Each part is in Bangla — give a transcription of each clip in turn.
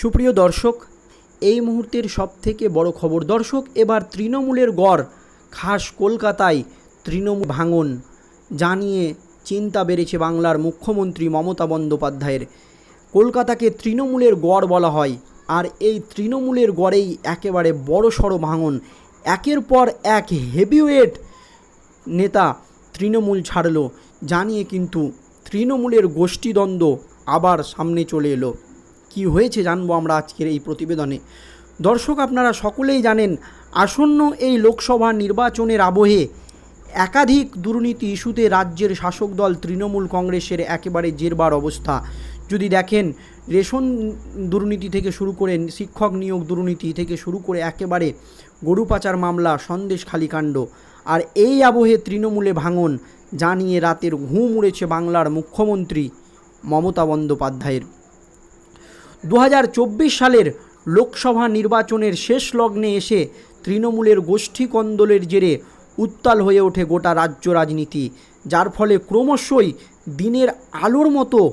সুপ্রিয় দর্শক, এই মুহূর্তের সবথেকে বড় খবর দর্শক, এবার তৃণমূলের গড়, খাস কলকাতায় তৃণমূল ভাঙন, জানিয়ে চিন্তা বেড়েছে বাংলার মুখ্যমন্ত্রী মমতা বন্দ্যোপাধ্যায়ের। কলকাতাকে তৃণমূলের গড় বলা হয়, আর এই তৃণমূলের গড়েই একেবারে বড় সড়ো ভাঙন। একের পর এক হেভিওয়েট নেতা তৃণমূল ছাড়ল, জানিয়ে কিন্তু তৃণমূলের গোষ্ঠীদ্বন্দ্ব আবার সামনে চলে এলো। কি হয়েছে জানব আমরা আজকের এই প্রতিবেদনে। দর্শক, আপনারা সকলেই জানেন, আসন্ন এই লোকসভা নির্বাচনের আবহে একাধিক দুর্নীতি ইস্যুতে রাজ্যের শাসক দল তৃণমূল কংগ্রেসের একেবারে জেরবার অবস্থা। যদি দেখেন, রেশন দুর্নীতি থেকে শুরু করে শিক্ষক নিয়োগ দুর্নীতি থেকে শুরু করে একেবারে গরু পাচার মামলা সন্দেশখালী কাণ্ড আর এই আবহে তৃণমূলে ভাঙন, জানিয়ে রাতের ঘুম উড়েছে বাংলার মুখ্যমন্ত্রী মমতা বন্দ্যোপাধ্যায়ের। দু হাজার চব্বিশ সালের লোকসভা নির্বাচনের শেষ লগ্নে এসে তৃণমূলের গোষ্ঠী কন্দলের জেরে উত্তাল হয়ে ওঠে গোটা রাজ্য রাজনীতি, যার ফলে ক্রমশই দিনের আলোর মতো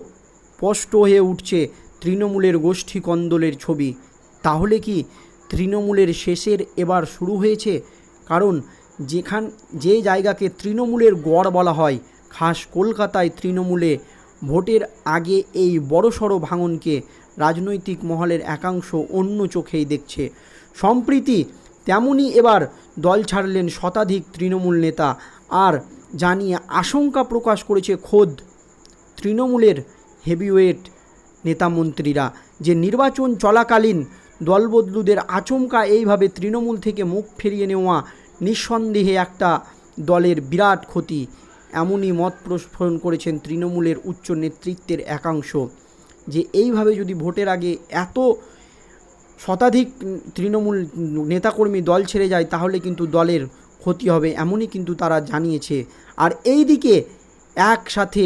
স্পষ্ট হয়ে উঠছে তৃণমূলের গোষ্ঠী কন্দলের ছবি। তাহলে কি তৃণমূলের শেষের এবার শুরু হয়েছে? কারণ যেখান, যে জায়গাকে তৃণমূলের গড় বলা হয়, খাস কলকাতায় তৃণমূলে ভোটের আগে এই বড়সড় ভাঙনকে রাজনৈতিক মহলের একাংশ অন্য চোখেই দেখছে। সম্প্রীতি তেমনই এবার দল ছাড়লেন শতাধিক তৃণমূল নেতা আর জানিয়ে আশঙ্কা প্রকাশ করেছে খোদ তৃণমূলের হেভিওয়েট নেতামন্ত্রীরা যে নির্বাচন চলাকালীন দলবদলুদের আচমকা এইভাবে তৃণমূল থেকে মুখ ফিরিয়ে নেওয়া নিঃসন্দেহে একটা দলের বিরাট ক্ষতি। এমনই মত প্রস্ফোরণ করেছেন তৃণমূলের উচ্চ নেতৃত্বের একাংশ। যে এইভাবে যদি ভোটের আগে এত শতাধিক তৃণমূল নেতাকর্মী দল ছেড়ে যায়, তাহলে কিন্তু দলের ক্ষতি হবে, এমনই কিন্তু তারা জানিয়েছে। আর এই দিকে একসাথে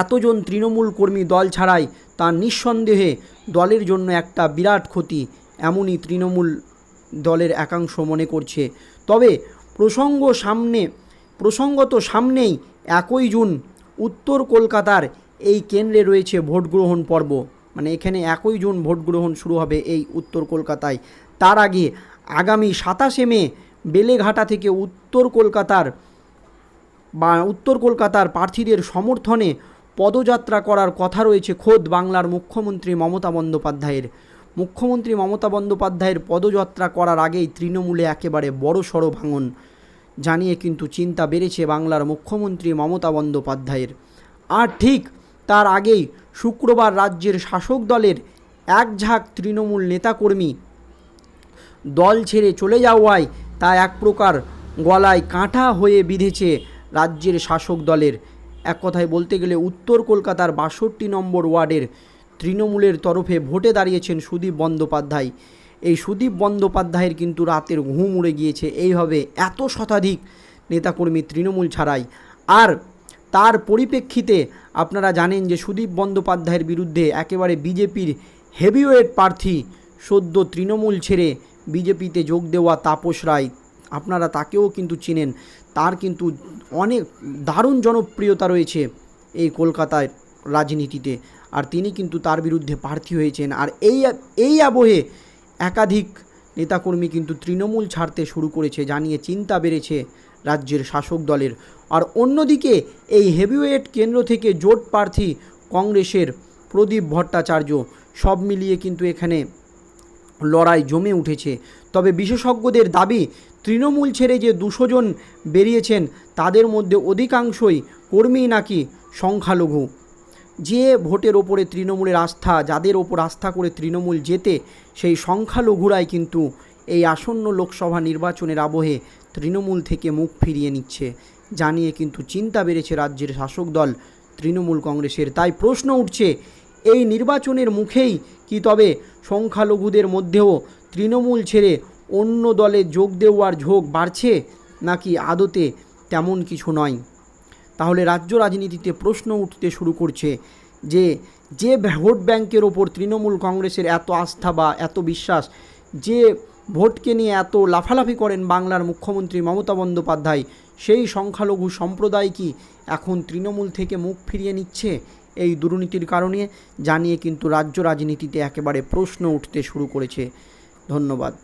এতজন তৃণমূল কর্মী দল ছাড়াই তা নিঃসন্দেহে দলের জন্য একটা বিরাট ক্ষতি, এমনই তৃণমূল দলের একাংশ মনে করছে। তবে প্রসঙ্গ সামনে প্রসঙ্গত সামনেই, একই জুন উত্তর কলকাতার এই কেন্দ্রে রয়েছে ভোট গ্রহণ পর্ব। মানে এখানে একই জুন ভোট গ্রহণ শুরু হবে এই উত্তর কলকাতায়। তার আগে আগামী সাতাশে মে বেলেঘাটা থেকে উত্তর কলকাতার বা উত্তর কলকাতার প্রার্থীদের সমর্থনে পদযাত্রা করার কথা রয়েছে খোদ বাংলার মুখ্যমন্ত্রী মমতা বন্দ্যোপাধ্যায়ের। মুখ্যমন্ত্রী মমতা বন্দ্যোপাধ্যায়ের পদযাত্রা করার আগেই তৃণমূলে একেবারে বড় সড়ো ভাঙন। জানিয়ে কিন্তু চিন্তা বেড়েছে বাংলার মুখ্যমন্ত্রী মমতা বন্দ্যোপাধ্যায়ের। আর ঠিক তার আগেই শুক্রবার রাজ্যের শাসক দলের এক ঝাঁক তৃণমূল নেতাকর্মী দল ছেড়ে চলে যাওয়ায় তা এক প্রকার গলায় কাঁটা হয়ে বিঁধেছে রাজ্যের শাসক দলের। এক কথায় বলতে গেলে উত্তর কলকাতার বাষট্টি নম্বর ওয়ার্ডের তৃণমূলের তরফে ভোটে দাঁড়িয়েছেন সুদীপ বন্দ্যোপাধ্যায়। এই সুদীপ বন্দ্যোপাধ্যায়ের কিন্তু রাতের ঘুম উড়ে গিয়েছে। এইভাবে এত শতাধিক নেতাকর্মী তৃণমূল ছাড়াই। আর তার পরিপ্রেক্ষিতে আপনারা জানেন যে সুদীপ বন্দ্যোপাধ্যায়ের বিরুদ্ধে একেবারে বিজেপির হেভিওয়েট প্রার্থী সদ্য তৃণমূল ছেড়ে বিজেপিতে যোগ দেওয়া তাপস রায়। আপনারা তাকেও কিন্তু চেনেন। তার কিন্তু অনেক দারুণ জনপ্রিয়তা রয়েছে এই কলকাতার রাজনীতিতে। আর তিনি কিন্তু তার বিরুদ্ধে প্রার্থী হয়েছেন। আর এই এই আবহে একাধিক নেতাকর্মী কিন্তু তৃণমূল ছাড়তে শুরু করেছে, জানিয়ে চিন্তা বেড়েছে রাজ্যের শাসক দলের। আর অন্যদিকে এই হেভিওয়েট কেন্দ্র থেকে জোট প্রার্থী কংগ্রেসের প্রদীপ ভট্টাচার্য, সব মিলিয়ে কিন্তু এখানে লড়াই জমে উঠেছে। তবে বিশেষজ্ঞদের দাবি, তৃণমূল ছেড়ে যে দুশো জন বেরিয়েছেন, তাদের মধ্যে অধিকাংশই কর্মী নাকি সংখ্যালঘু। যে ভোটের ওপরে তৃণমূলের আস্থা, যাদের ওপর আস্থা করে তৃণমূল যেতে সেই সংখ্যালঘুরাই কিন্তু এই আসন্ন লোকসভা নির্বাচনের আবহে তৃণমূল থেকে মুখ ফিরিয়ে নিচ্ছে। জানিয়ে কিন্তু চিন্তা বেড়েছে রাজ্যের শাসক দল। তৃণমূল কংগ্রেসের তাই প্রশ্ন উঠছে, এই নির্বাচনের মুখেই কি তবে সংখ্যালঘুদের মধ্যেও তৃণমূল ছেড়ে অন্য দলে যোগ দেওয়ার ঝোঁক বাড়ছে, নাকি আদতে তেমন কিছু নয়? তাহলে রাজ্য রাজনীতিতে প্রশ্ন উঠতে শুরু করছে যে যে ভোট ব্যাংকের ওপর তৃণমূল কংগ্রেসের এত আস্থা বা এত বিশ্বাস, যে ভোটকে নিয়ে এত লাফালাফি করেন বাংলার মুখ্যমন্ত্রী মমতা বন্দ্যোপাধ্যায়, সেই সংখ্যালঘু সম্প্রদায় কি এখন তৃণমূল থেকে মুখ ফিরিয়ে নিচ্ছে? এই দুর্নীতির কারণে জানিয়ে কিন্তু রাজ্য রাজনীতিতে একেবারে প্রশ্ন উঠতে শুরু করেছে। ধন্যবাদ।